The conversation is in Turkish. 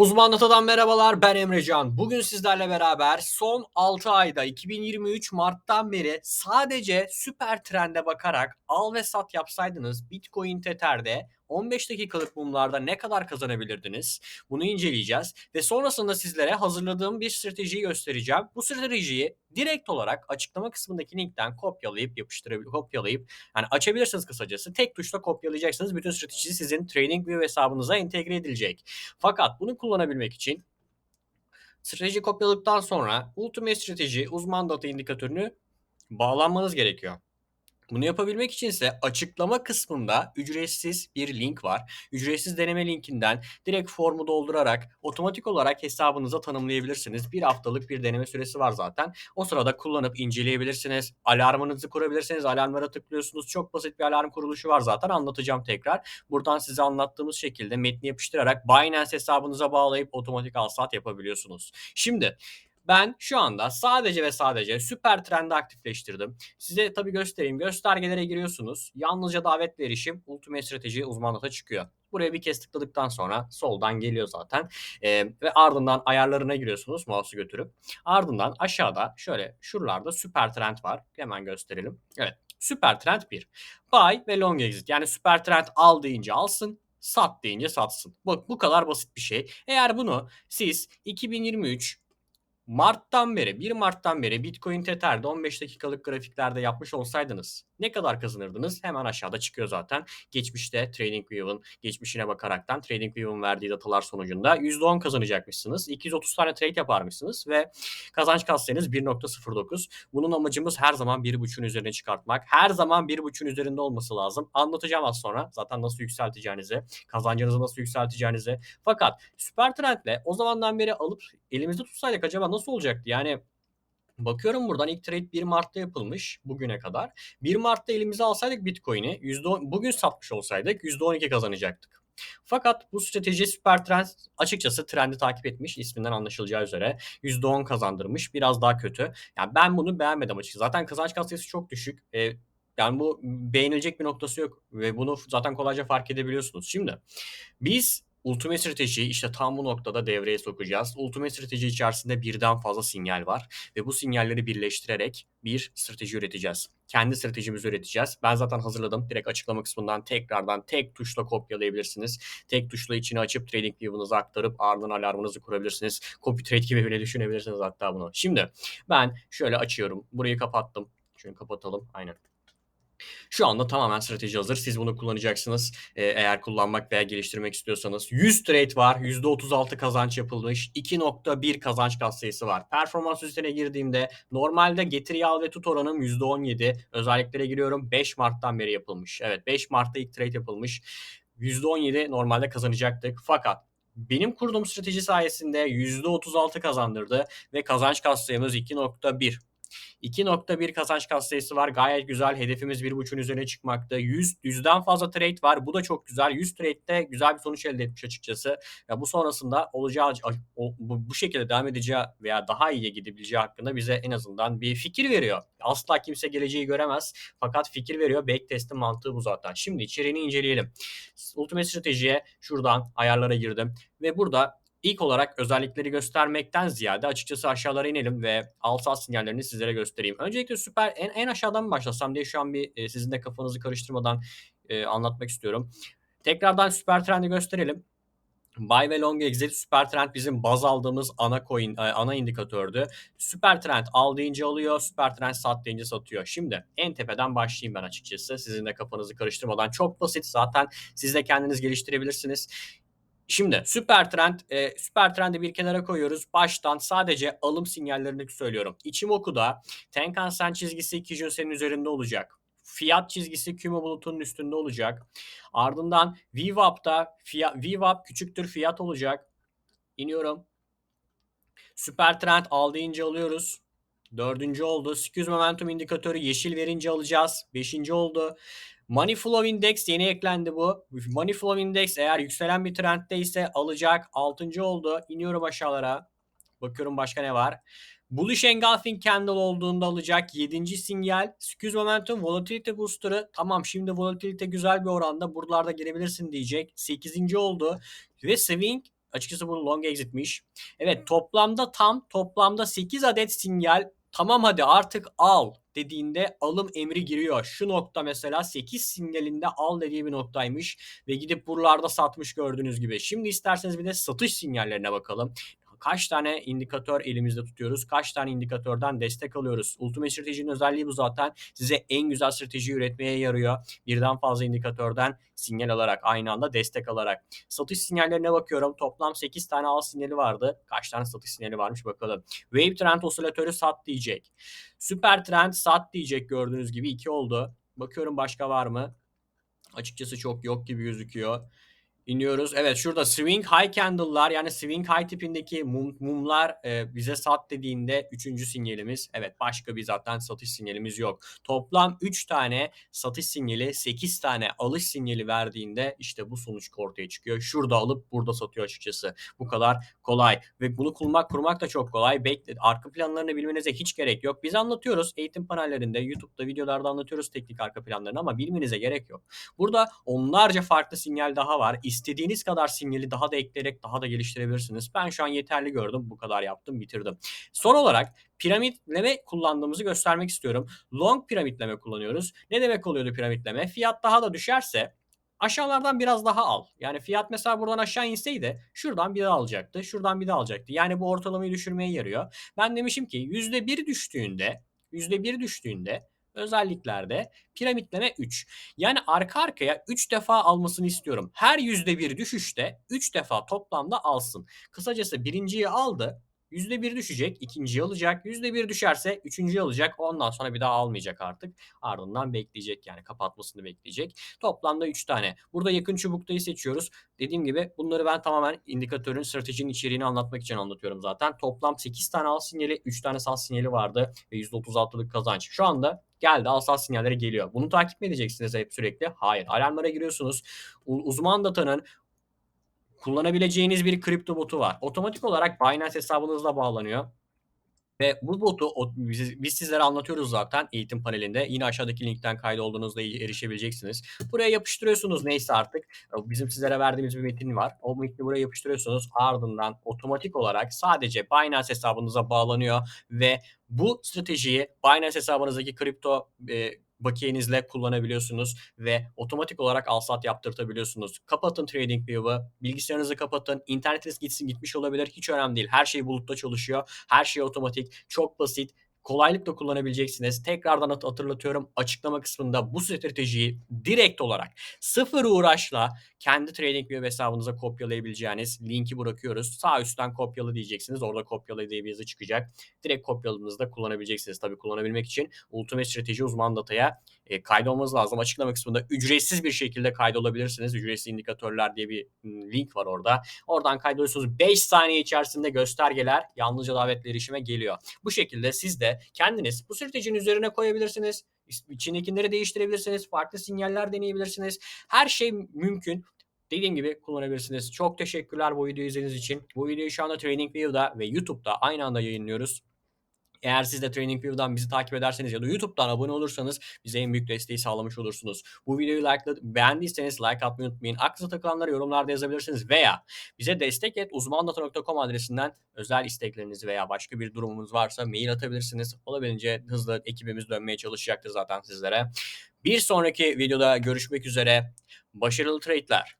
Uzman Data'dan merhabalar ben Emrecan. Bugün sizlerle beraber son 6 ayda 2023 Mart'tan beri sadece süper trende bakarak al ve sat yapsaydınız Bitcoin Tether'de 15 dakikalık mumlarda ne kadar kazanabilirdiniz? Bunu inceleyeceğiz ve sonrasında sizlere hazırladığım bir stratejiyi göstereceğim. Bu stratejiyi direkt olarak açıklama kısmındaki linkten kopyalayıp yapıştırabilip kopyalayıp yani açabilirsiniz kısacası. Tek tuşla kopyalayacaksınız. Bütün strateji sizin TradingView hesabınıza entegre edilecek. Fakat bunu kullanabilmek için strateji kopyaladıktan sonra Ultimate Strateji uzman data indikatörünü bağlanmanız gerekiyor. Bunu yapabilmek için ise açıklama kısmında ücretsiz bir link var. Ücretsiz deneme linkinden direkt formu doldurarak otomatik olarak hesabınıza tanımlayabilirsiniz. Bir haftalık bir deneme süresi var zaten. O sırada kullanıp inceleyebilirsiniz. Alarmınızı kurabilirsiniz. Alarmlara tıklıyorsunuz. Çok basit bir alarm kuruluşu var zaten anlatacağım tekrar. Buradan size anlattığımız şekilde metni yapıştırarak Binance hesabınıza bağlayıp otomatik al yapabiliyorsunuz. Şimdi ben şu anda sadece ve sadece süper trendi aktifleştirdim. Size tabii göstereyim. Göstergelere giriyorsunuz. Yalnızca davet ve erişim Ultimate Strateji uzmanlığa çıkıyor. Buraya bir kez tıkladıktan sonra soldan geliyor zaten. Ee, ve ardından ayarlarına giriyorsunuz mouse'u götürüp. Ardından aşağıda şöyle şuralarda süper trend var. Hemen gösterelim. Evet. Süper trend 1. Buy ve long exit. Yani süper trend al deyince alsın. Sat deyince satsın. Bak bu kadar basit bir şey. Eğer bunu siz 2023 Mart'tan beri 1 Mart'tan beri Bitcoin Tether'de 15 dakikalık grafiklerde yapmış olsaydınız ne kadar kazanırdınız? Hemen aşağıda çıkıyor zaten. Geçmişte TradingView'un geçmişine bakaraktan TradingView'un verdiği datalar sonucunda %10 kazanacakmışsınız. 230 tane trade yaparmışsınız ve kazanç katsayınız 1.09. Bunun amacımız her zaman 1.5'ün üzerine çıkartmak. Her zaman 1.5'ün üzerinde olması lazım. Anlatacağım az sonra zaten nasıl yükselteceğinizi, kazancınızı nasıl yükselteceğinizi. Fakat süper trendle o zamandan beri alıp elimizde tutsaydık acaba nasıl olacaktı? Yani Bakıyorum buradan ilk trade 1 Mart'ta yapılmış bugüne kadar. 1 Mart'ta elimize alsaydık Bitcoin'i %10, bugün satmış olsaydık %12 kazanacaktık. Fakat bu strateji süper trend açıkçası trendi takip etmiş isminden anlaşılacağı üzere %10 kazandırmış biraz daha kötü. Yani ben bunu beğenmedim açıkçası. Zaten kazanç katsayısı çok düşük. E, yani bu beğenilecek bir noktası yok ve bunu zaten kolayca fark edebiliyorsunuz. Şimdi biz Ultimate stratejiyi işte tam bu noktada devreye sokacağız. Ultimate strateji içerisinde birden fazla sinyal var ve bu sinyalleri birleştirerek bir strateji üreteceğiz. Kendi stratejimizi üreteceğiz. Ben zaten hazırladım. Direkt açıklama kısmından tekrardan tek tuşla kopyalayabilirsiniz. Tek tuşla içini açıp trading view'unuzu aktarıp ardından alarmınızı kurabilirsiniz. Copy trade gibi bile düşünebilirsiniz hatta bunu. Şimdi ben şöyle açıyorum. Burayı kapattım. Şunu kapatalım. Aynen. Şu anda tamamen strateji hazır. Siz bunu kullanacaksınız. Ee, eğer kullanmak veya geliştirmek istiyorsanız. 100 trade var. %36 kazanç yapılmış. 2.1 kazanç katsayısı var. Performans üzerine girdiğimde normalde getiri al ve tut oranım %17. Özelliklere giriyorum. 5 Mart'tan beri yapılmış. Evet 5 Mart'ta ilk trade yapılmış. %17 normalde kazanacaktık. Fakat benim kurduğum strateji sayesinde %36 kazandırdı ve kazanç katsayımız 2.1. 2.1 kazanç katsayısı var. Gayet güzel. Hedefimiz 1.5'ün üzerine çıkmakta. 100, 100'den fazla trade var. Bu da çok güzel. 100 trade'de güzel bir sonuç elde etmiş açıkçası. Ya bu sonrasında olacağı bu, şekilde devam edeceği veya daha iyiye gidebileceği hakkında bize en azından bir fikir veriyor. Asla kimse geleceği göremez. Fakat fikir veriyor. Backtest'in mantığı bu zaten. Şimdi içeriğini inceleyelim. Ultimate stratejiye şuradan ayarlara girdim. Ve burada İlk olarak özellikleri göstermekten ziyade açıkçası aşağılara inelim ve alt sat sinyallerini sizlere göstereyim. Öncelikle süper en, en aşağıdan başlasam diye şu an bir e, sizin de kafanızı karıştırmadan e, anlatmak istiyorum. Tekrardan süper trendi gösterelim. Buy ve long exit süper trend bizim baz aldığımız ana coin e, ana indikatördü. Süper trend al deyince alıyor, süper trend sat deyince satıyor. Şimdi en tepeden başlayayım ben açıkçası. Sizin de kafanızı karıştırmadan çok basit zaten siz de kendiniz geliştirebilirsiniz. Şimdi süper trend, e, süper trendi bir kenara koyuyoruz. Baştan sadece alım sinyallerini söylüyorum. İçimoku'da Tenkan-Sen çizgisi Kijun-Sen'in üzerinde olacak. Fiyat çizgisi Kumo bulutun üstünde olacak. Ardından VWAP'ta fiyat, VWAP küçüktür fiyat olacak. İniyorum. Süper trend al deyince alıyoruz. Dördüncü oldu. Skews Momentum indikatörü yeşil verince alacağız. Beşinci oldu. Money Flow Index yeni eklendi bu. Money Flow Index eğer yükselen bir trendde ise alacak. 6. oldu. İniyorum aşağılara. Bakıyorum başka ne var. Bullish Engulfing Candle olduğunda alacak 7. sinyal. Skews Momentum Volatility Booster'ı tamam şimdi volatilite güzel bir oranda buralarda girebilirsin diyecek. 8. oldu. Ve Swing Açıkçası bu long exit'miş. Evet toplamda tam toplamda 8 adet sinyal tamam hadi artık al dediğinde alım emri giriyor. Şu nokta mesela 8 sinyalinde al dediği bir noktaymış ve gidip buralarda satmış gördüğünüz gibi. Şimdi isterseniz bir de satış sinyallerine bakalım. Kaç tane indikatör elimizde tutuyoruz? Kaç tane indikatörden destek alıyoruz? Ultimate stratejinin özelliği bu zaten. Size en güzel strateji üretmeye yarıyor. Birden fazla indikatörden sinyal alarak aynı anda destek alarak. Satış sinyallerine bakıyorum. Toplam 8 tane al sinyali vardı. Kaç tane satış sinyali varmış bakalım. Wave Trend osilatörü sat diyecek. Süper Trend sat diyecek gördüğünüz gibi 2 oldu. Bakıyorum başka var mı? Açıkçası çok yok gibi gözüküyor. İniyoruz. Evet şurada swing high candle'lar yani swing high tipindeki mum, mumlar e, bize sat dediğinde üçüncü sinyalimiz. Evet başka bir zaten satış sinyalimiz yok. Toplam 3 tane satış sinyali 8 tane alış sinyali verdiğinde işte bu sonuç ortaya çıkıyor. Şurada alıp burada satıyor açıkçası. Bu kadar kolay ve bunu kurmak kurmak da çok kolay. Bekle, arka planlarını bilmenize hiç gerek yok. Biz anlatıyoruz eğitim panellerinde, YouTube'da videolarda anlatıyoruz teknik arka planlarını ama bilmenize gerek yok. Burada onlarca farklı sinyal daha var istediğiniz kadar sinyali daha da ekleyerek daha da geliştirebilirsiniz. Ben şu an yeterli gördüm. Bu kadar yaptım, bitirdim. Son olarak piramitleme kullandığımızı göstermek istiyorum. Long piramitleme kullanıyoruz. Ne demek oluyordu piramitleme? Fiyat daha da düşerse aşağılardan biraz daha al. Yani fiyat mesela buradan aşağı inseydi şuradan bir daha alacaktı. Şuradan bir daha alacaktı. Yani bu ortalamayı düşürmeye yarıyor. Ben demişim ki %1 düştüğünde %1 düştüğünde özelliklerde piramitleme 3. Yani arka arkaya 3 defa almasını istiyorum. Her %1 düşüşte 3 defa toplamda alsın. Kısacası birinciyi aldı. %1 düşecek, ikinciyi alacak. %1 düşerse üçüncüyü alacak. Ondan sonra bir daha almayacak artık. Ardından bekleyecek yani kapatmasını bekleyecek. Toplamda 3 tane. Burada yakın çubuktayı seçiyoruz. Dediğim gibi bunları ben tamamen indikatörün stratejinin içeriğini anlatmak için anlatıyorum zaten. Toplam 8 tane al sinyali, 3 tane sal sinyali vardı ve %36'lık kazanç. Şu anda geldi al sal sinyalleri geliyor. Bunu takip mi edeceksiniz hep sürekli? Hayır. Alarmlara giriyorsunuz. Uzman datanın kullanabileceğiniz bir kripto botu var. Otomatik olarak Binance hesabınızla bağlanıyor. Ve bu botu biz, biz sizlere anlatıyoruz zaten eğitim panelinde. Yine aşağıdaki linkten kaydolduğunuzda erişebileceksiniz. Buraya yapıştırıyorsunuz neyse artık. Bizim sizlere verdiğimiz bir metin var. O metni buraya yapıştırıyorsunuz. Ardından otomatik olarak sadece Binance hesabınıza bağlanıyor ve bu stratejiyi Binance hesabınızdaki kripto e, bakiyenizle kullanabiliyorsunuz ve otomatik olarak alsat yaptırtabiliyorsunuz. Kapatın TradingView'ı, bilgisayarınızı kapatın, internetiniz gitsin gitmiş olabilir hiç önemli değil. Her şey bulutta çalışıyor, her şey otomatik, çok basit kolaylıkla kullanabileceksiniz. Tekrardan hatırlatıyorum açıklama kısmında bu stratejiyi direkt olarak sıfır uğraşla kendi TradingView hesabınıza kopyalayabileceğiniz linki bırakıyoruz. Sağ üstten kopyala diyeceksiniz. Orada kopyala diye bir yazı çıkacak. Direkt kopyaladığınızda kullanabileceksiniz. Tabii kullanabilmek için Ultimate Strateji Uzman Data'ya e, kaydolmanız lazım. Açıklama kısmında ücretsiz bir şekilde kaydolabilirsiniz. Ücretsiz indikatörler diye bir link var orada. Oradan kaydoluyorsunuz. 5 saniye içerisinde göstergeler yalnızca davetli erişime geliyor. Bu şekilde siz de kendiniz bu stratejinin üzerine koyabilirsiniz. İçindekileri değiştirebilirsiniz. Farklı sinyaller deneyebilirsiniz. Her şey mümkün. Dediğim gibi kullanabilirsiniz. Çok teşekkürler bu videoyu izlediğiniz için. Bu videoyu şu anda TradingView'da ve YouTube'da aynı anda yayınlıyoruz. Eğer siz de TradingView'dan bizi takip ederseniz ya da YouTube'dan abone olursanız bize en büyük desteği sağlamış olursunuz. Bu videoyu like, beğendiyseniz like atmayı unutmayın. Aklınıza takılanları yorumlarda yazabilirsiniz veya bize destek et uzmandata.com adresinden özel isteklerinizi veya başka bir durumunuz varsa mail atabilirsiniz. Olabildiğince hızlı ekibimiz dönmeye çalışacaktır zaten sizlere. Bir sonraki videoda görüşmek üzere. Başarılı trade'ler.